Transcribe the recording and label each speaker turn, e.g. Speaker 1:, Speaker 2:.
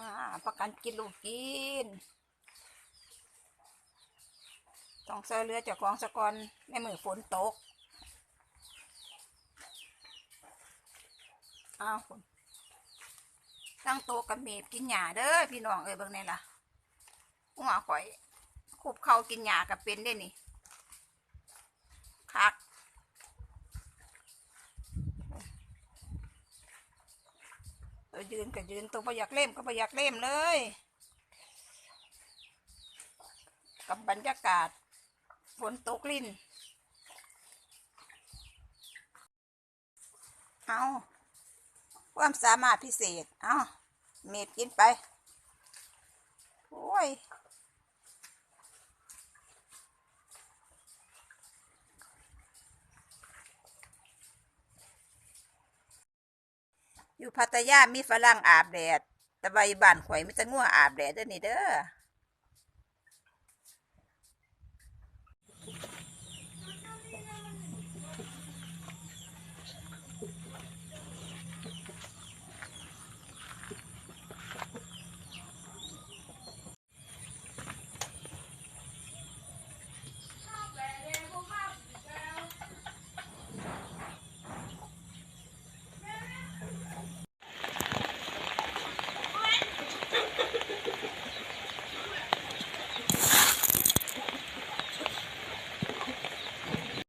Speaker 1: อ่าประกันกินลูกกินต้องเสื้อเรือเจากของสะกอนในมือฝนตกอ้าวคุณตั้งโต๊ะกับเมบกินหญ้าเด้อพี่น้องเอ้ยเบิ่งนี่ล่ะหัวข่อยคุบเข้ากินหญ้ากับเป็นได้นี่คัก เออ ยืนก็ยืนตัวประยักเล่มก็ประยักเล่มเลย กับบรรยากาศฝนตกลิ่นเอาความสามารถพิเศษ เอาเม็ดกินไป โอ้ย อยู่พัทยามีฝรั่งอาบแดดแต่ใบบ้านข่อยมีแต่งัวอาบแดดเด้อนี่เด้อ